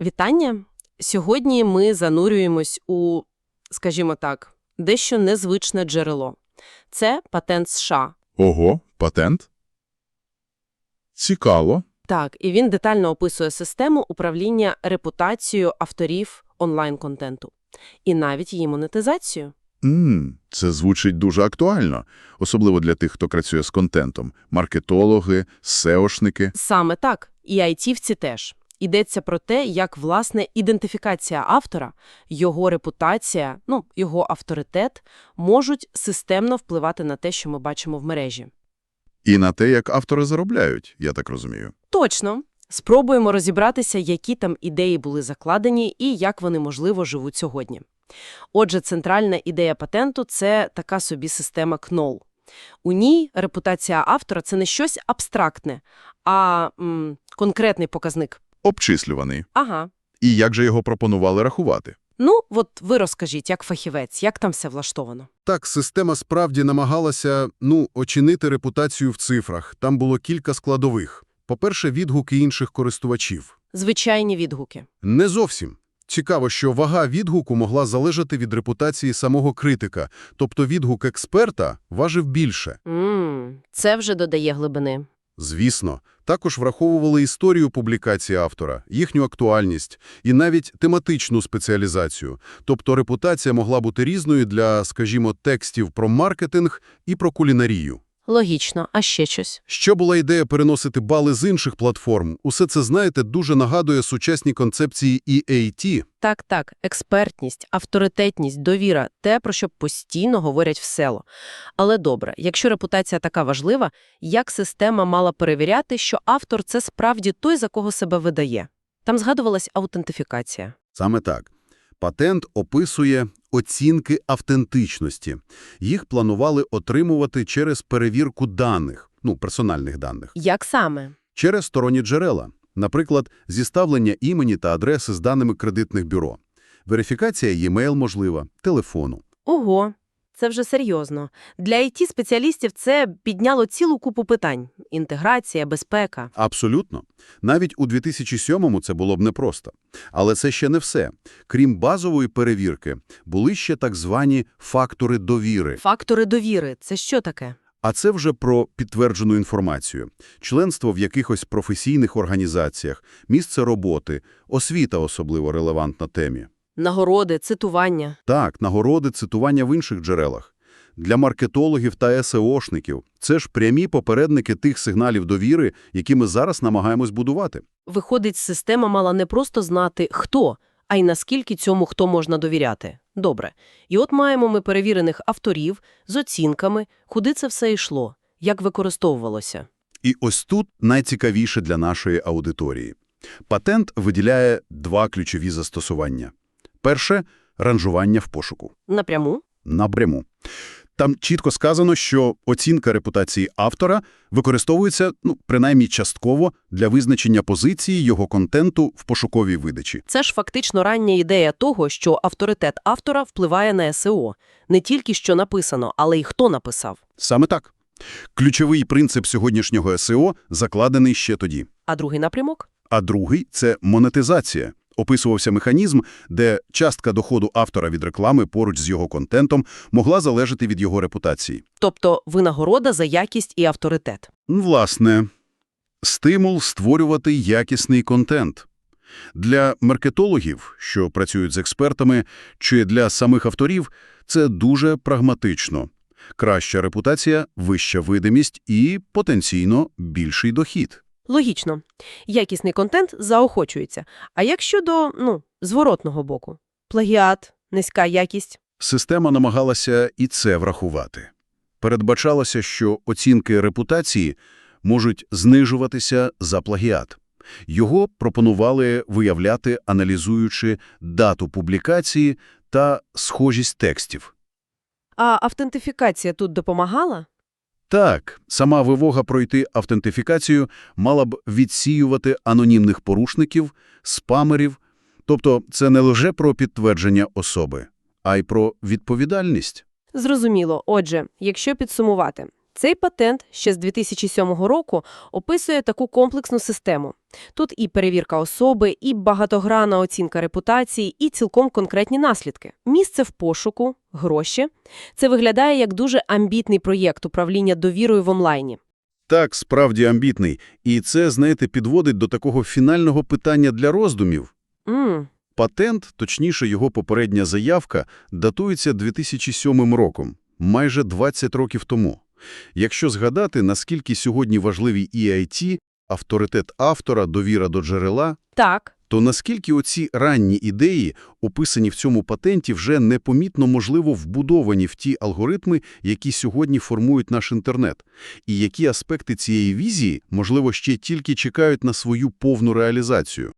Вітання! Сьогодні ми занурюємось у, скажімо так, дещо незвичне джерело. Це патент США. Ого, патент? Цікаво. Так, і він детально описує систему управління репутацією авторів онлайн-контенту. І навіть її монетизацію. Мм, це звучить дуже актуально, особливо для тих, хто працює з контентом. Маркетологи, сеошники. Саме так, і айтівці теж. Йдеться про те, як, власне, ідентифікація автора, його репутація, ну, його авторитет можуть системно впливати на те, що ми бачимо в мережі. І на те, як автори заробляють, я так розумію. Точно. Спробуємо розібратися, які там ідеї були закладені і як вони, можливо, живуть сьогодні. Отже, центральна ідея патенту – це така собі система КНОЛ. У ній репутація автора – це не щось абстрактне, а м, конкретний показник. Обчислюваний. Ага. І як же його пропонували рахувати? Ну, от ви розкажіть, як фахівець, як там все влаштовано? Так, система справді намагалася, ну, очинити репутацію в цифрах. Там було кілька складових. По-перше, відгуки інших користувачів. Звичайні відгуки. Не зовсім. Цікаво, що вага відгуку могла залежати від репутації самого критика, тобто відгук експерта важив більше. М, це вже додає глибини. Звісно, також враховували історію публікації автора, їхню актуальність і навіть тематичну спеціалізацію. Тобто репутація могла бути різною для, скажімо, текстів про маркетинг і про кулінарію. Логічно, а ще щось? Що була ідея переносити бали з інших платформ? Усе це, знаєте, дуже нагадує сучасні концепції EAT. Так, так, експертність, авторитетність, довіра – те, про що постійно говорять в село. Але добре, якщо репутація така важлива, як система мала перевіряти, що автор – це справді той, за кого себе видає? Там згадувалась аутентифікація. Саме так. Патент описує оцінки автентичності. Їх планували отримувати через перевірку даних, ну, персональних даних, Як саме? через сторонні джерела, наприклад, зіставлення імені та адреси з даними кредитних бюро. Верифікація e-mail можлива, телефону. Ого, це вже серйозно. Для IT-спеціалістів це підняло цілу купу питань. Інтеграція, безпека. Абсолютно. Навіть у 2007-му це було б непросто. Але це ще не все. Крім базової перевірки, були ще так звані фактори довіри. Фактори довіри – це що таке? А це вже про підтверджену інформацію. Членство в якихось професійних організаціях, місце роботи, освіта особливо релевантна темі. Нагороди, цитування. Так, нагороди, цитування в інших джерелах. Для маркетологів та СЕОшників це ж прямі попередники тих сигналів довіри, які ми зараз намагаємось будувати. Виходить, система мала не просто знати, хто, а й наскільки цьому хто можна довіряти. Добре. І от маємо ми перевірених авторів з оцінками, куди це все йшло, як використовувалося. І ось тут найцікавіше для нашої аудиторії. Патент виділяє два ключові застосування. Перше – ранжування в пошуку. Напряму? Напряму. Там чітко сказано, що оцінка репутації автора використовується, ну, принаймні частково, для визначення позиції його контенту в пошуковій видачі. Це ж фактично рання ідея того, що авторитет автора впливає на СЕО. Не тільки що написано, але й хто написав. Саме так. Ключовий принцип сьогоднішнього СЕО закладений ще тоді. А другий напрямок? А другий – це монетизація. Описувався механізм, де частка доходу автора від реклами поруч з його контентом могла залежати від його репутації. Тобто винагорода за якість і авторитет. Власне, стимул створювати якісний контент. Для маркетологів, що працюють з експертами, чи для самих авторів – це дуже прагматично. Краща репутація, вища видимість і, потенційно, більший дохід. Логічно. Якісний контент заохочується. А як щодо, ну, зворотного боку? Плагіат, низька якість. Система намагалася і це врахувати. Передбачалося, що оцінки репутації можуть знижуватися за плагіат. Його пропонували виявляти, аналізуючи дату публікації та схожість текстів. А автентифікація тут допомагала? Так, сама вивога пройти автентифікацію мала б відсіювати анонімних порушників, спамерів. Тобто це не лише про підтвердження особи, а й про відповідальність. Зрозуміло. Отже, якщо підсумувати, Цей патент ще з 2007 року описує таку комплексну систему. Тут і перевірка особи, і багатогранна оцінка репутації, і цілком конкретні наслідки. Місце в пошуку, гроші. Це виглядає як дуже амбітний проєкт управління довірою в онлайні. Так, справді амбітний. І це, знаєте, підводить до такого фінального питання для роздумів. М, Патент, точніше його попередня заявка, датується 2007 роком, майже 20 років тому. Якщо згадати, наскільки сьогодні важливі EIT, авторитет автора, довіра до джерела, Так. то наскільки оці ранні ідеї, описані в цьому патенті, вже непомітно, можливо, вбудовані в ті алгоритми, які сьогодні формують наш інтернет, і які аспекти цієї візії, можливо, ще тільки чекають на свою повну реалізацію.